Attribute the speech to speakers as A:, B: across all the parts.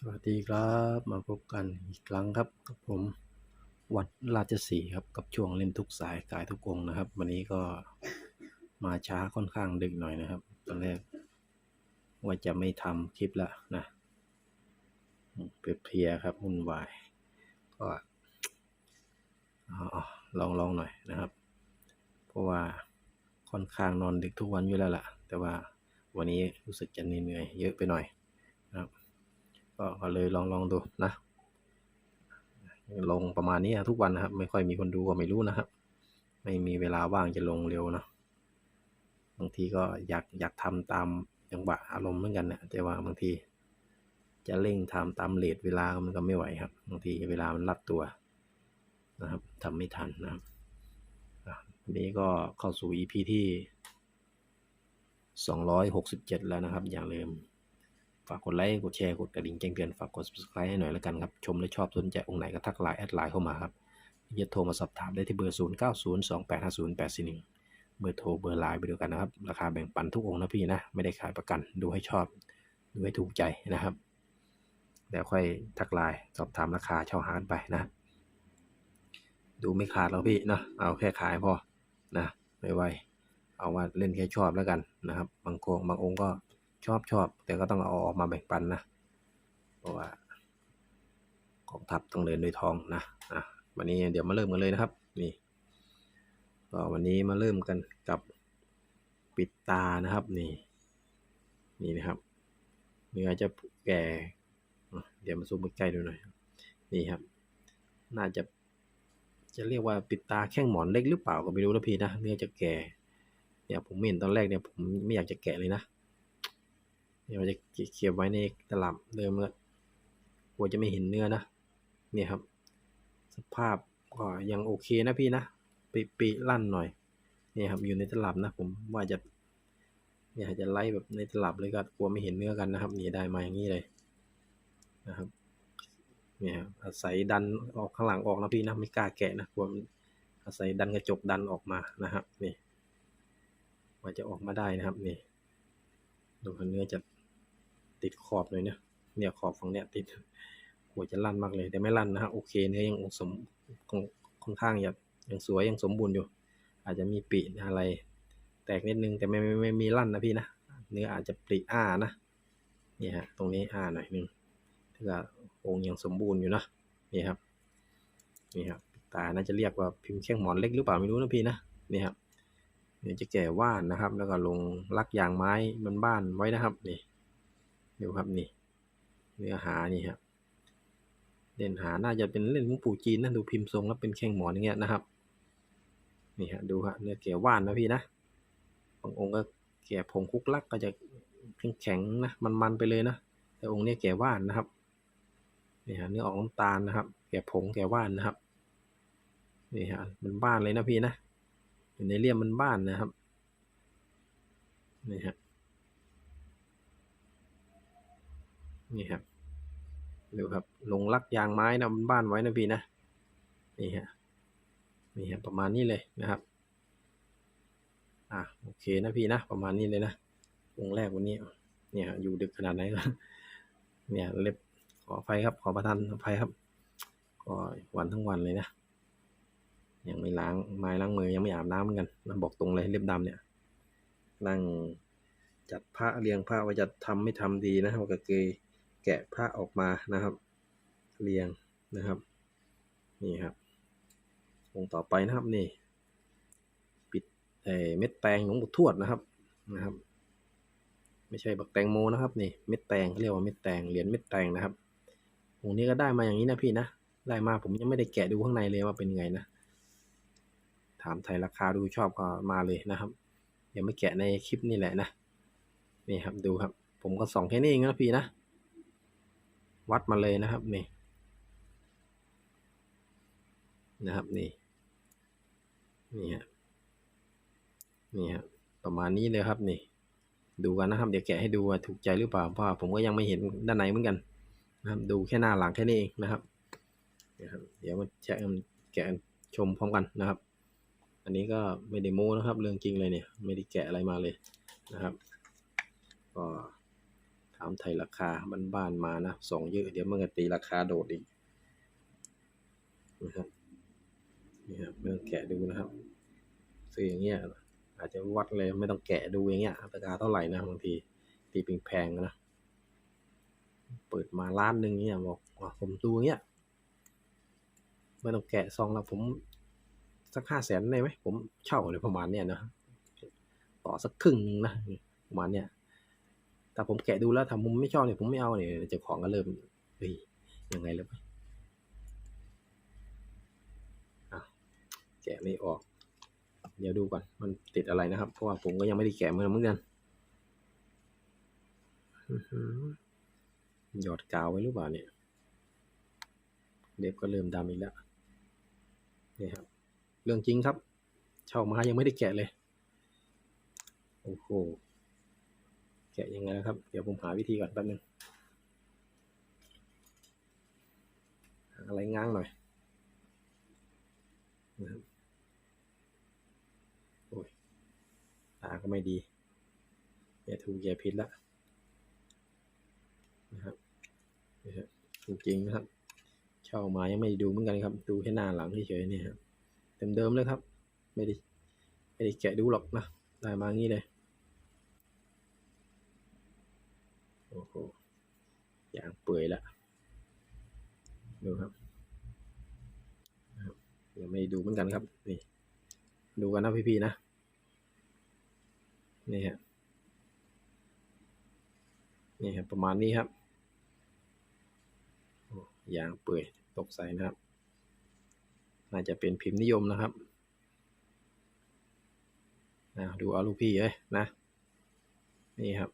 A: สวัสดีครับมาพบกันอีกครั้งครับกับผมวัดราชสีครับกับช่วงเล่นทุกสายกายทุกองนะครับ วันนี้ก็มาช้าค่อนข้างดึกหน่อยนะครับ ตอนแรกว่าจะไม่ทำคลิปละนะเพลียๆครับวุ่นวายก็ลองลองหน่อยนะครับ เพราะว่าค่อนข้างนอนดึกทุกวันอยู่แล้วล่ะ แต่ว่าวันนี้รู้สึกจะเหนื่อยๆเยอะไปหน่อย ก็เลยลองลองดูนะลงประมาณนี้ทุกวันนะครับ ไม่ค่อยมีคนดูก็ไม่รู้นะครับ ไม่มีเวลาว่างจะลงเร็วนะบางทีก็อยากอยากทำตามจังหวะอารมณ์เหมือนกันนะแต่ว่าบางที จะเร่งทำตามเลทเวลามันก็ไม่ไหวครับบางทีเวลามันรัดตัวนะครับทำไม่ทันนะครับนนี้ก็เข้าสู่ EP ที่ 267 แล้วนะครับ อย่าลืม ฝากกดไลค์กดแชร์กดกระดิ่งแจ้งเตือนฝากกด subscribe ให้หน่อยแล้วกันครับ ชมและชอบสนใจองค์ไหนก็ทักไลน์แอดไลน์เข้ามาครับจะโทรมาสอบถามได้ที่เบอร์ 0 9 0 2 8 5 0 8 4 1 เบอร์โทรเบอร์ไลน์ไปดูกันนะครับ ราคาแบ่งปันทุกองค์นะพี่นะ ไม่ได้ขายประกัน ดูให้ชอบ ดูให้ถูกใจนะครับ แล้วค่อยทักไลน์สอบถามราคาเช่าหากันไปนะ ดูไม่ขาดแล้วพี่นะเอาแค่ขายพอนะไม่ไหวเอาว่าเล่นแค่ชอบแล้วกันนะครับ บางโงบางองค์ก็ ชอบชอบ แต่ก็ต้องเอาออกมาแบ่งปันนะ เพราะว่ากองทัพต้องเดินด้วยทองนะอะวันนี้เดี๋ยวมาเริ่มกันเลยนะครับ นี่ก็วันนี้มาเริ่มกันกับปิดตานะครับ นี่ นี่นะครับเนื้อจะแก่ เดี๋ยวมาซูมใกล้ดูหน่อย นี่ครับ น่าจะจะเรียกว่าปิดตาแข้งหมอนเล็กหรือเปล่าก็ไม่รู้นะพี่นะเนื้อจะแก่เนี่ยผมเห็นตอนแรกเนี่ยผมไม่อยากจะแกะเลยนะ เดี๋ยวจะเก็บไว้ในตลับเดิมแล้วกลัวจะไม่เห็นเนื้อนะเนี่ยครับ สภาพก็ยังโอเคนะพี่นะปีปีลั่นหน่อยเนี่ยครับอยู่ในตลับนะผมว่าจะเนี่ยจะไล่แบบในตลับเลยก็กลัวไม่เห็นเนื้อกันนะครับนี่ได้มาอย่างนี้เลยนะครับเนี่ยอาศัยดันออกข้างหลังออกนะพี่นะไม่กล้าแกะนะกลัวอาศัยดันกระจกดันออกมานะครับนี่ว่าจะออกมาได้นะครับนี่ดูเนื้อจะ ติดขอบเลยเนี่ยเนี่ยขอบฝั่งเนี้ยติดหัวจะลั่นมากเลยแต่ไม่ลั่นนะฮะโอเคเนื้อยังสมค่อนข้างยังยังสวยยังสมบูรณ์อยู่ อาจจะมีปีอะไร แตกนิดนึงแต่ไม่ไม่ไม่มีลั่นนะพี่นะเนื้ออาจจะปริอ้านะนี่ฮะตรงนี้อ้าหน่อยนึงถ้าองค์ยังสมบูรณ์อยู่นะนี่ครับนี่ครับตาน่าจะเรียกว่าพิมพ์แข้งหมอนเล็กหรือเปล่าไม่รู้นะพี่นะนี่ครับเดี๋ยวจะแก่ว่านนะครับ แล้วก็ลงลักยางไม้มันบ้านไว้นะครับนี่ ดูครับนี่ เนื้อหานี่ครับเล่นหาน่าจะเป็นเล่นของปู่จีนนะดูพิมพ์ทรงแล้วเป็นแข้งหมอนอย่างเงี้ยนะครับ นี่ฮะดูฮะเนื้อแก่ว่านนะพี่นะบางองค์ก็แก่ผงคุกลักก็จะแข็งๆนะมันๆไปเลยนะแต่องค์นี้แก่ว่านนะครับนี่ฮะเนื้อออกน้ำตาลนะครับ แก่ผงแก่ว่านนะครับนี่ฮะมันบ้านเลยนะพี่นะอยู่ในเลี่ยมมันบ้านนะครับนี่ฮะ นี่ครับดูครับลงลักยางไม้นะมันบ้านไว้นะพี่นะนี่ฮะนี่ฮะประมาณนี้เลยนะครับอะโอเคนะพี่นะประมาณนี้เลยนะวงแรกวันนี้เนี่ยอยู่ดึกขนาดไหนเนี่ยเล็บขออภัยครับ ขอประทานอภัยครับ ก็วันทั้งวันเลยนะยังไม่ล้างไม้ล้างมือยังไม่อาบน้ำเหมือนกันนะบอกตรงเลยเล็บดำเนี่ย นั่งจัดผ้าเรียงผ้าว่าจะทำไม่ทำดีนะว่าก็เคย แกะผ้าออกมานะครับ เรียงนะครับนี่ครับองค์ต่อไปนะครับนี่ ปิดเม็ดแตงหลวงปู่ทวดนะครับนะครับ ไม่ใช่บักแตงโมนะครับนี่เม็ดแตงเขาเรียกว่าเม็ดแตงเหรียญเม็ดแตงนะครับองค์นี้ก็ได้มาอย่างนี้นะพี่นะได้มาผมยังไม่ได้แกะดูข้างในเลยว่าเป็นไงนะ ถามไทยราคาดูชอบก็มาเลยนะครับยังไม่แกะในคลิปนี่แหละนะนี่ครับดูครับ ผมก็ส่องแค่นี้เองนะพี่นะ วัดมาเลยนะครับนี่นะครับนี่นี่ฮะนี่ฮะประมาณนี้เลยครับนี่ดูกันนะครับ เดี๋ยวแกะให้ดูว่าถูกใจหรือเปล่าเพราะผมก็ยังไม่เห็นด้านในเหมือนกันนะครับ ดูแค่หน้าหลังแค่นี้เองนะครับนะครับ เดี๋ยวมาแชะกันแกะชมพร้อมกันนะครับ อันนี้ก็ไม่ได้โม้นะครับ เรื่องจริงเลยเนี่ย ไม่ได้แกะอะไรมาเลยนะครับก็ ถามไทยราคาบ้านๆมานะส่งเยอะเดี๋ยวมันก็ตีราคาโดดอีกนะครับนี่ครับไม่ต้องแกะดูนะครับซื้ออย่างเงี้ยอาจจะวัดเลยไม่ต้องแกะดูอย่างเงี้ยราคาเท่าไหร่นะบางทีตีปิงแพงนะเปิดมาล้านหนึ่งเงี้ยบอกว่าผมดูเงี้ยไม่ต้องแกะซองแล้วผมสักห้าแสนได้ไหมผมเช่าเลยประมาณเนี้ยนะต่อสักครึ่งนึงนะประมาณเนี้ย แต่ผมแกะดูแล้วถ้าผมไม่ชอบเนี่ยผมไม่เอาเนี่ยเจ้าของก็เริ่มเฮ้ยยังไงแล้วไปอะแกะไม่ออก เดี๋ยวดูก่อน มันติดอะไรนะครับ เพราะว่าผมก็ยังไม่ได้แกะเหมือนเหมือนกันอื้อหือหยอดกาวไว้หรือเปล่าเนี่ย เด็บก็เริ่มดำอีกแล้วนี่ครับ เรื่องจริงครับ เช่ามายังไม่ได้แกะเลย โอ้โห กะยังไงนะครับ เดี๋ยวผมหาวิธีก่อนแป๊บนึงอะไรง้างหน่อยนะครับโอ้ยตาก็ไม่ดีแกถูกแกผิดล้วนะครับนี่ครับจริงๆนะครับเช่ามายังไม่ด้ดูเหมือนกันครับ ดูแค่หน้าหลังเฉยๆเนี่ยครับเดิมๆเลยครับ ไม่ได้ไม่ได้แกะดูหรอกนะได้มางี้เลย โอ้โหยางเปื่อยละดูครับนะครับเดี๋ยวไม่ดูเหมือนกันครับ นี่ ดูกันนะพี่ๆนะ นี่ฮะ นี่ครับประมาณนี้ครับอ้ยางเปื่อยตกใส่นะครับ น่าจะเป็นพิมพ์นิยมนะครับนะดูเอาลูกพี่เอ้ยนะ นี่ครับ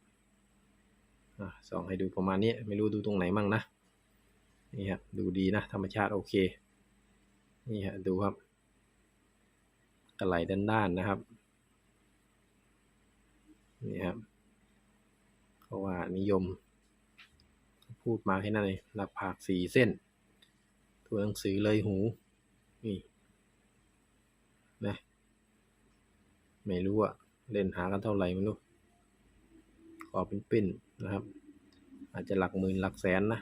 A: ส่องให้ดูประมาณนี้ไม่รู้ดูตรงไหนมั่งนะนี่ครับดูดีนะ ธรรมชาติโอเค นี่ฮะดูครับกระไหลด้านๆนะครับนี่ครับเพราะว่านิยม พูดมาให้นั่นเลยหน้าผากสี่เส้น ตัวหนังสือเลยหู นี่นะไม่รู้อะเล่นหากันเท่าไหร่ไม่รู้ ขอกเป็นปิ้นนะครับ อาจจะหลักหมื่นหลักแสนนะ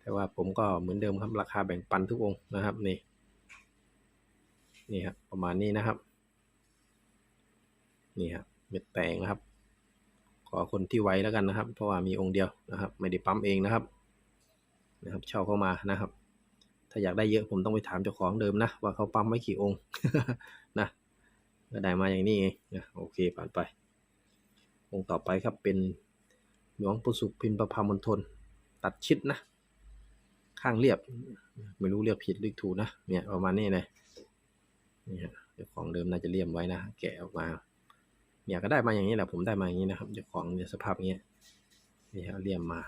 A: แต่ว่าผมก็เหมือนเดิมครับราคาแบ่งปันทุกองค์นะครับนี่นี่ครับประมาณนี้นะครับ นี่ครับเม็ดแตงนะครับ ขอคนที่ไว้แล้วกันนะครับ เพราะว่ามีองค์เดียวนะครับ ไม่ได้ปั๊มเองนะครับ นะครับ เช่าเข้ามานะครับ ถ้าอยากได้เยอะผมต้องไปถามเจ้าของเดิมนะ ว่าเขาปั๊มไว้กี่องค์นะก็ได้มาอย่างนี้เองนะโอเคผ่านไป องค์ต่อไปครับเป็นหลวงปู่สุขพิมพ์ประพามณฑลตัดชิดนะ ข้างเรียบ ไม่รู้เรียกผิดหรือถูกนะเนี่ยประมาณนี้เลยนี่ฮะเจ้าของเดิมน่าจะเลี่ยมไว้นะ แกะออกมา เนี่ยก็ได้มาอย่างนี้แหละผมได้มาอย่างนี้นะครับเจ้าของเนี่ยสภาพเงี้ยนี่ฮะเลี่ยมมา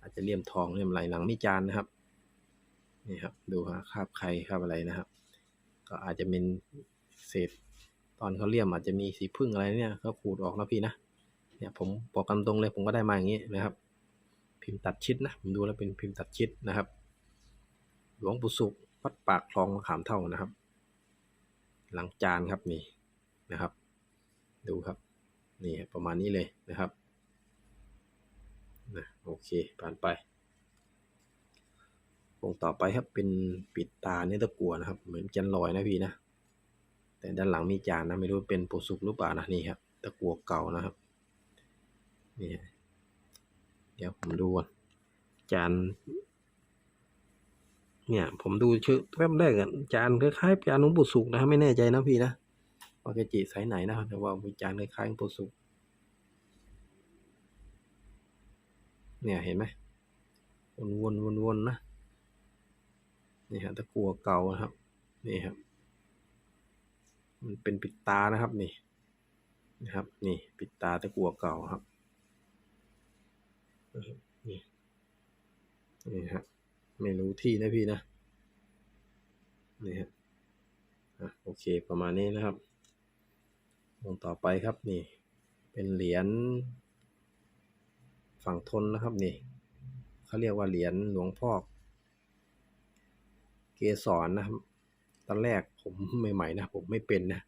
A: อาจจะเลี่ยมทองเลี่ยมไหลหลังม่จานนะครับนี่ครับดูฮะคาบใครคาบอะไรนะครับ ก็อาจจะเป็นเศษ ตอนเขาเลี่ยมอาจจะมีสีพึ่งอะไรเนี่ยเขาขูดออกนะพี่นะ เนี่ยผมบอกกันตรงเลยผมก็ได้มาอย่างนี้นะครับ พิมพ์ตัดชิดนะผมดูแล้วเป็นพิมพ์ตัดชิดนะครับ หลวงปู่สุขวัดปากคลองมะขามเท่านะครับ หลังจานครับนี่นะครับ ดูครับนี่ประมาณนี้เลยนะครับนะโอเคผ่านไปองค์ต่อไปครับเป็นปิดตาเนื้อตะกัวนะครับ เหมือนจันลอยนะพี่นะ แต่ด้านหลังมีจานนะไม่รู้เป็นปูสุกหรือเปล่านะนี่ครับตะกัวเก่านะครับ นี่เดี๋ยวผมดูอนจาน เนี่ย ผมดูชื่อแป๊บแรกอะจานคล้ายๆจานหลวงปู่สุกนะครับไม่แน่ใจนะพี่นะว่าเกจิสายไหนนะแต่ว่ามีจานคล้ายๆหลวงปู่สุกเนี่ยเห็นไหมวนๆวนๆนะนี่ฮะตะกัวเก่านะครับ นี่ครับ มันเป็นปิดตานะครับนี่นะครับ นี่ปิดตาตะกัวเก่าครับ นี่นี่ฮะไม่รู้ที่นะพี่นะนี่ฮะอะโอเคประมาณนี้นะครับองต่อไปครับนี่ เป็นเหรียญฝั่งทนนะครับนี่เขาเรียกว่าเหรียญหลวงพ่อเกสรนะครับ ตอนแรกผมใหม่ๆนะผมไม่เป็นนะ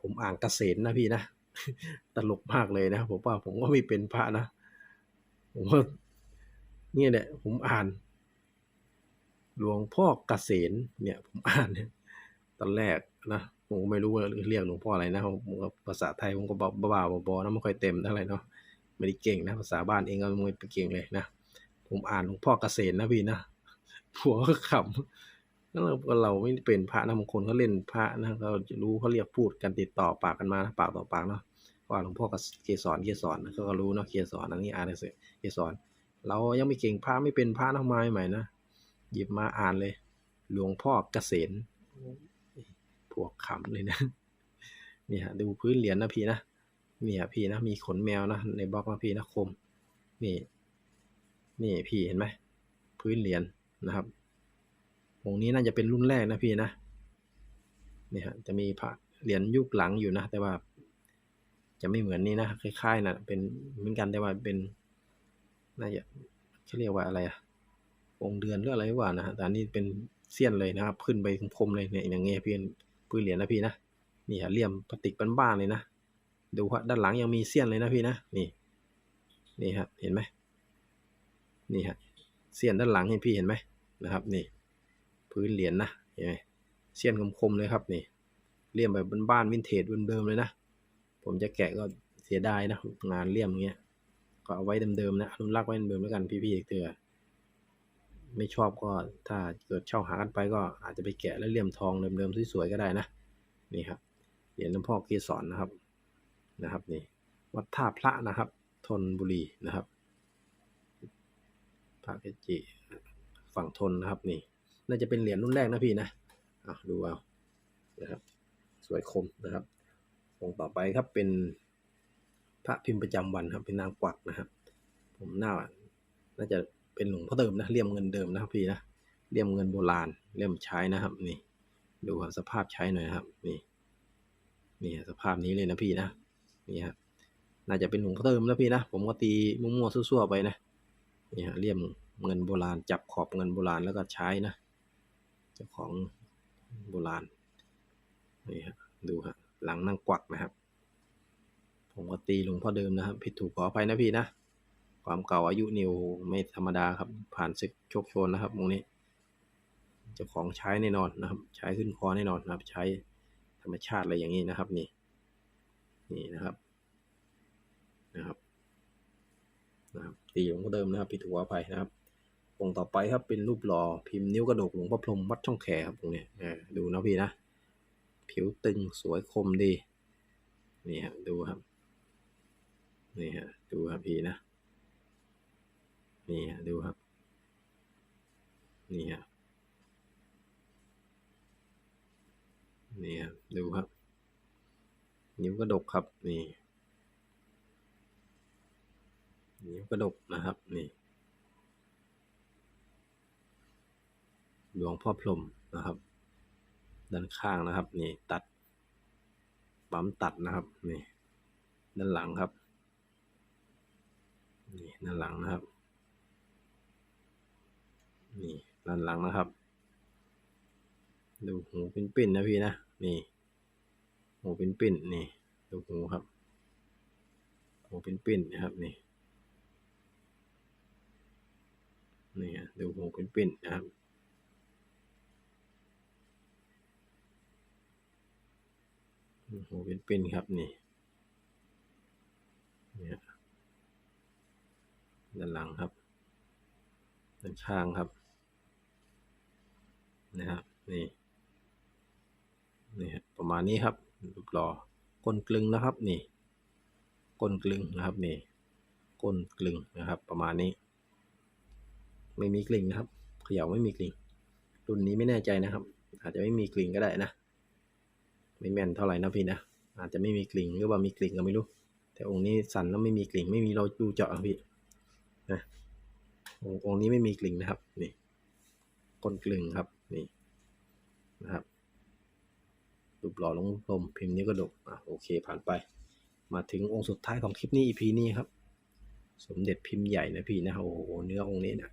A: ผมอ่างเกษตรนะพี่นะ ตลกมากเลยนะผมว่าผมก็ไม่เป็นพระนะ ผมว่าเนี่ยแหละผมอ่าน หลวงพ่อเกษณเนี่ย ผมอ่านเนี่ยตอนแรกนะผมก็ไม่รู้ว่าเรียกหลวงพ่ออะไรนะผมภาษาไทยผมก็บ้าๆบอๆนะไม่ค่อยเต็มเท่าไหร่เนาะไม่ได้เก่งนะภาษาบ้านเองก็ไม่เก่งเลยนะผมอ่านหลวงพ่อเกษณนะพี่นะผัวก็ขำแล้วเราเราไม่เป็นพระนะบางคนเขาเล่นพระนะเขาจะรู้เขาเรียกพูดกันติดต่อปากกันมาปากต่อปากเนาะ ว่าหลวงพ่อเกสรเกสรเขาก็รู้เนาะเกสรอันนี้อ่านเลยเกสรเรายังไม่เก่งพระไม่เป็นพระทำไมใหม่นะหยิบมาอ่านเลย หลวงพ่อเกษณพวกขำเลยนะนี่ฮะดูพื้นเหรียญนะพี่นะนี่ฮะพี่นะมีขนแมวนะในบล็อกนะพี่นะคม นี่ นี่พี่เห็นไหมพื้นเหรียญนะครับองค์นี้น่าจะเป็นรุ่นแรกนะพี่นะนี่ฮะจะมีพระเหรียญยุคหลังอยู่นะ แต่ว่า จะไม่เหมือนนี้นะคล้ายๆนะเป็นเหมือนกันแต่ว่าเป็นน่าจะเขาเรียกว่าอะไรอะองเดือนหรืออะไรว่านะฮะแต่อันนี้เป็นเสี้ยนเลยนะครับ ขึ้นไปคมเลยเนี่ยอย่างเงี้ยพี่พื้นเหรียญนะพี่นะนี่ฮะเหลี่ยมพลาสติกบ้านๆเลยนะดูฮะด้านหลังยังมีเสี้ยนเลยนะพี่นะนี่นี่ฮะเห็นไหมนี่ฮะเสี้ยนด้านหลังเห็นพี่เห็นไหมนะครับ นี่ พื้นเหรียญนะเห็นไหมเสี้ยนคมๆเลยครับนี่เลี่ยมแบบบ้านๆวินเทจเดิมๆเลยนะ ผมจะแกะก็เสียดายนะงานเลี่ยมเงี้ย ก็เอาไว้เดิมๆนะรุ่นรักไว้เดิมๆแล้วกันพี่ๆอีกเถื่อไม่ชอบก็ถ้าเกิดเช่าหากันไปก็อาจจะไปแกะแล้วเลี่ยมทองเดิมๆสวยๆก็ได้นะนี่ครับเหรียญหลวงพ่อเกสรนะครับนะครับนี่วัดท่าพระนะครับทนบุรีนะครับพระเกจิฝั่งทนนะครับนี่ น่าจะเป็นเหรียญรุ่นแรกนะพี่นะอะดูเอานะครับ สวยคมนะครับ องค์ต่อไปครับเป็นพระพิมพ์ประจำวันครับ เป็นนางกวักนะครับ ผมหน้าน่าจะเป็นหลวงพ่อเดิมนะเลี่ยมเงินเดิมนะครับพี่นะเลี่ยมเงินโบราณเลี่ยมใช้นะครับ นี่ดูครับสภาพใช้หน่อยครับ นี่นี่สภาพนี้เลยนะพี่นะนี่ฮะน่าจะเป็นหลวงพ่อเดิมนะพี่นะ ผมก็ตีมั่วๆซั่วๆไปนะนี่ฮะเลี่ยมเงินโบราณ จับขอบเงินโบราณแล้วก็ใช้นะเจ้าของโบราณนี่ฮะดูฮะ หลังนั่งกวักนะครับ ผมก็ตีหลวงพ่อเดิมนะครับ ผิดถูกขออภัยนะพี่นะ ความเก่าอายุนิวไม่ธรรมดาครับ ผ่านศึกโชคโชนนะครับตรงนี้เจ้าของใช้แน่นอนนะครับ ใช้ขึ้นคอแน่นอนนะครับ ใช้ธรรมชาติอะไรอย่างนี้นะครับนี่ นี่นะครับ นะครับนะครับตีหลวงพ่อเดิมนะครับผิดถูกขออภัยนะครับองค์ต่อไปครับเป็นรูปหล่อพิมพ์นิ้วกระดกหลวงพ่อพรหมวัดช่องแขครับตรงนี้ดูนะพี่นะ ผิวตึงสวยคมดี นี่ฮะดูครับ นี่ฮะดูครับพี่นะ นี่ฮะดูครับ นี่ฮะ นี่ฮะดูครับ นิ้วกระดกครับนี่ นิ้วกระดกนะครับนี่หลวงพ่อพรมนะครับ ด้านข้างนะครับนี่ตัดปั๊มตัดนะครับนี่ด้านหลังครับนี่ด้านหลังนะครับนี่ด้านหลังนะครับ ดูหูเป็นปิ่นนะพี่นะนี่หูเป็นปิ่นนี่ดูหูครับหูเป็นปิ่นนะครับนี่นี่ดูหูเป็นปิ่นนะครับ หูเป็นปิ่นครับนี่นี่ด้านหลังครับ ด้านข้างครับ นะครับ นี่ นี่ประมาณนี้ครับรูปหล่อก้นกลึงนะครับ นี่ ก้นกลึงนะครับ นี่ ก้นกลึงนะครับ ประมาณนี้ ไม่มีกลิ่งนะครับ เขย่าไม่มีกลิ่ง รุ่นนี้ไม่แน่ใจนะครับ อาจจะไม่มีกลิ่งก็ได้นะ ไม่แม่นเท่าไหร่นะพี่นะอาจจะไม่มีกลิ่งหรือว่ามีกลิ่งก็ไม่รู้ แต่องค์นี้สั่นแล้วไม่มีกลิ่งไม่มีเราดูเจาะพี่นะองค์นี้ไม่มีกลิ่งนะครับนี่ก้นกลึงครับนี่นะครับรูปหล่อลงลมพิมพ์นี้ก็ดกอะโอเคผ่านไป มาถึงองค์สุดท้ายของคลิปนี้ EP นี้ครับ สมเด็จพิมพ์ใหญ่นะพี่นะโอ้โหเนื้อองค์นี้นะ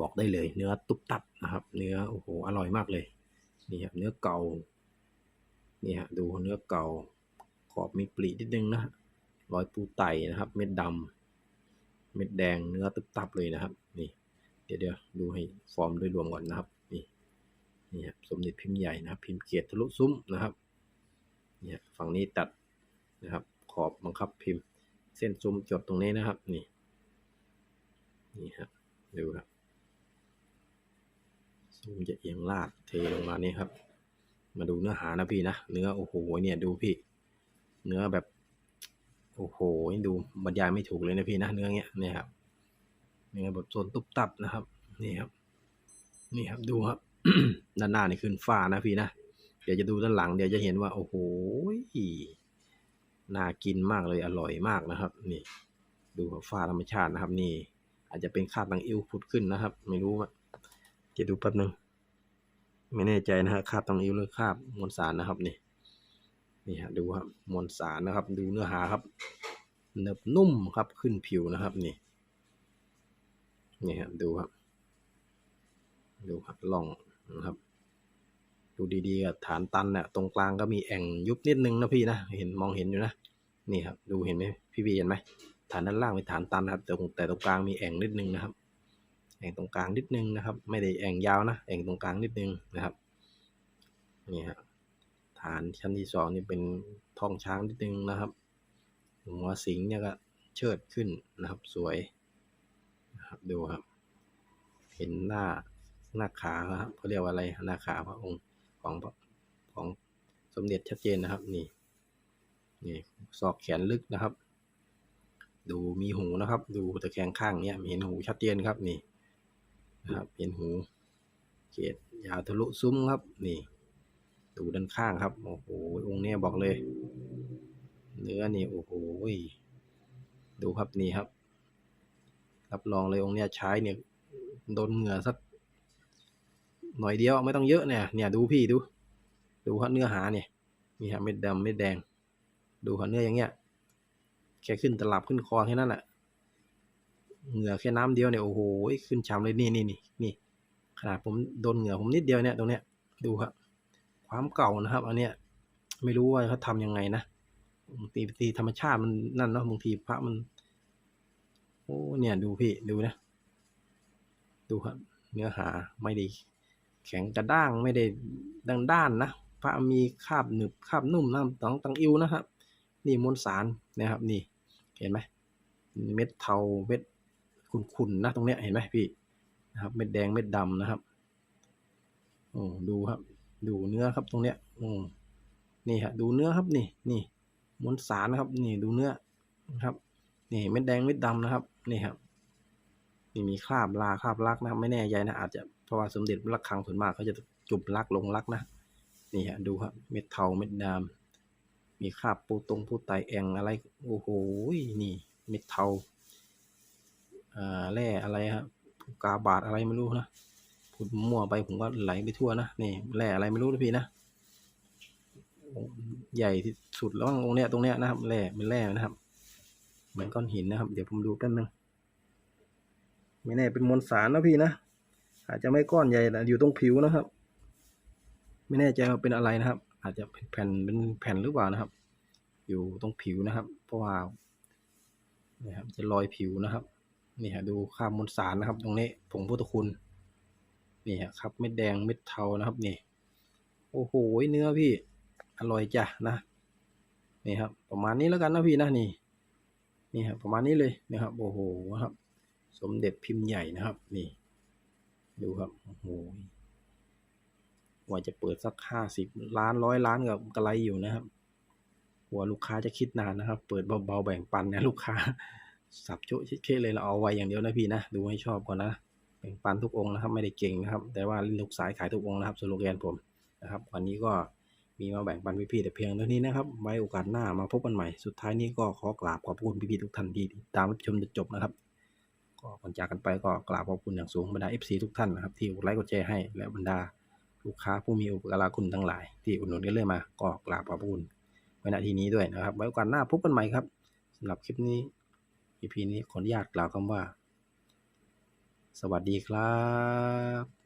A: บอกได้เลยเนื้อตุบตับนะครับ เนื้อโอ้โหอร่อยมากเลยนี่ครับเนื้อเก่า นี่ฮะดูเนื้อเก่าขอบมีปลีนิดนึงนะรอยปูไตนะครับ เม็ดดำเม็ดแดงเนื้อตึบตับเลยนะครับ นี่ เดี๋ยวเดี๋ยวดูให้ฟอร์มโดยรวมก่อนนะครับ นี่นี่ครับสมเด็จพิมพ์ใหญ่นะครับ พิมพ์เกียรติทะลุซุ้มนะครับนี่ฝั่งนี้ตัดนะครับ ขอบบังคับพิมพ์ เส้นซุ้มจดตรงนี้นะครับ นี่นี่ครับดูครับซุ้มจะเอียงลาดเทลงมานี่ครับ มาดูเนื้อหานะพี่นะ เนื้อโอ้โหเนี่ยดูพี่ เนื้อแบบโอ้โหดูบรรยายไม่ถูกเลยนะพี่นะเนื้อเงี้ยเนี่ยครับเนื้อแบบโซนตุบตับนะครับ นี่ครับ นี่ครับดูครับ ด้านหน้านี่ขึ้นฟ้านะพี่นะเดี๋ยวจะดูด้านหลังเดี๋ยวจะเห็นว่าโอ้โหน่ากินมากเลยอร่อยมากนะครับ นี่ ดูครับฟ้าธรรมชาตินะครับ นี่ อาจจะเป็นคาบตังอิ้วพุดขึ้นนะครับ ไม่รู้ว่าจะดูแป๊บนึง ไม่แน่ใจนะฮะคาบตังอิ้วหรือคาบมวลสารนะครับนี่นี่ฮะดูครับมวลสารนะครับ ดูเนื้อหาครับเนึบนุ่มครับขึ้นผิวนะครับนี่นี่ครับดูครับ ดูครับล่องนะครับ ดูดีๆอะฐานตันเนี่ยตรงกลางก็มีแอ่งยุบนิดนึงนะพี่นะเห็นมองเห็นอยู่นะนี่ครับ ดูเห็นไหมพี่บีเห็นไหมฐานด้านล่างเป็นฐานตันนะครับแต่ตรงแต่ตรงกลางมีแอ่งนิดนึงนะครับ แองตรงกลางนิดนึงนะครับ ไม่ได้แองยาวนะแองตรงกลางนิดนึงนะครับนี่ครับฐานชั้นที่สองนี่เป็นท้องช้างนิดนึงนะครับหัวสิงเนี่ยก็เชิดขึ้นนะครับสวยนะครับดูครับ เห็นหน้าหน้าขาครับเขาเรียกว่าอะไรหน้าขาพระองค์ของของสมเด็จชัดเจนนะครับนี่นี่ศอกแขนลึกนะครับ ดูมีหูนะครับ ดูตะแคงข้างเนี้ยเห็นหูชัดเจนครับนี่ นะครับเห็นหูเกตยาวทะลุซุ้มครับนี่ดูด้านข้างครับ โอ้โหองค์เนี้ยบอกเลย เนื้อนี่โอ้โหดูครับนี่ครับ รับรองเลยองค์เนี้ยใช้เนี่ยโดนเหงื่อสักหน่อยเดียวไม่ต้องเยอะเนี่ยเนี่ยดูพี่ดู ดูครับเนื้อหาเนี่ยนี่ครับเม็ดดำเม็ดแดง ดูครับเนื้ออย่างเงี้ยแค่ขึ้นตลับขึ้นคอแค่นั้นแหละ เหงื่อแค่น้ำเดียวเนี่ยโอ้โหขึ้นชามเลยนี่นี่นี่นี่ขนาดผมโดนเหงื่อผมนิดเดียวเนี่ยตรงเนี้ยดูครับ ความเก่านะครับ อันเนี้ยไม่รู้ว่าเขาทำยังไงนะบางทีบางทีธรรมชาติมันนั่นเนาะบางทีพระมัน โอ้เนี่ยดูพี่ดูนะ ดูครับ เนื้อหาไม่ดีแข็งกระด้างไม่ได้ดังด้านนะพระมีคาบหนึบคาบนุ่มนะต้องตังอิวนะครับ นี่มวลสารนะครับ นี่ เห็นไหมเม็ดเทาเม็ด ขุ่นๆนะตรงเนี้ยเห็นไหมพี่นะครับเม็ดแดงเม็ดดำนะครับโอ้ดูครับ ดูเนื้อครับตรงเนี้ยอืมนี่ฮะดูเนื้อครับนี่นี่มวลสารนะครับ นี่ดูเนื้อนะครับ นี่เม็ดแดงเม็ดดำนะครับ นี่ครับนี่มีคราบลาคราบลักนะครับ ไม่แน่ใจนะอาจจะเพราะว่าสมเด็จรักครังส่วนมากเขาจะจุบลักลงลักนะนี่ฮะดูครับเม็ดเทาเม็ดดำมีคราบปูตรงปูไตแองอะไรโอ้โหนี่เม็ดเทา แร่อะไรครับกาบาดอะไรไม่รู้นะพูดมั่วไปผมก็ไหลไปทั่วนะนี่แร่อะไรไม่รู้นะพี่นะใหญ่ที่สุดแล้วตรงเนี้ยตรงเนี้ยนะครับแร่เป็นแร่นะครับ เหมือนก้อนหินนะครับ เดี๋ยวผมดูแป๊บนึงไม่แน่เป็นมวลสารนะพี่นะอาจจะไม่ก้อนใหญ่แต่อยู่ตรงผิวนะครับ ไม่แน่ใจว่าเป็นอะไรนะครับ อาจจะเป็นแผ่นเป็นแผ่นหรือเปล่านะครับ อยู่ตรงผิวนะครับ เพราะว่านี่ครับจะลอยผิวนะครับ นี่ฮะดูข้ามมวลสารนะครับ ตรงนี้ผงพุทธคุณนี่ฮะครับเม็ดแดงเม็ดเทานะครับนี่ โอ้โหเนื้อพี่ อร่อยจ้ะนะนี่ครับ ประมาณนี้แล้วกันนะพี่นะนี่ นี่ครับประมาณนี้เลยนะครับโอ้โหครับ สมเด็จพิมพ์ใหญ่นะครับ นี่ ดูครับโอ้โหว่าจะเปิดสักห้าสิบล้านร้อยล้านกับกระไรอยู่นะครับหัวลูกค้าจะคิดนานนะครับ เปิดเบาๆแบ่งปันนะลูกค้า สับโจ๊ะเชเลยเราเอาไว้อย่างเดียวนะพี่นะดูให้ชอบก่อนนะแบ่งปันทุกองค์นะครับ ไม่ได้เก่งนะครับ แต่ว่าลูกสายขายทุกองค์นะครับสโลแกนผมนะครับ วันนี้ก็มีมาแบ่งปันพี่ๆแต่เพียงเท่านี้นะครับ ไว้โอกาสหน้ามาพบกันใหม่ สุดท้ายนี้ก็ขอกราบขอบคุณพี่ๆทุกท่านที่ติดตามรับชมจนจบนะครับ ก็ก่อนจากกันไปก็กราบขอบคุณอย่างสูงบรรดา FC ทุกท่านนะครับที่กดไลค์กดแชร์ให้และบรรดาลูกค้าผู้มีอุปการะคุณทั้งหลาย ที่อุดหนุนกันเรื่อยมาก็กราบขอบคุณไว้ณที่นี้ด้วยนะครับ ไว้โอกาสหน้าพบกันใหม่ครับสำหรับคลิปนี้ EP นี้ขออนุญาตกล่าวคำว่า สวัสดีครับ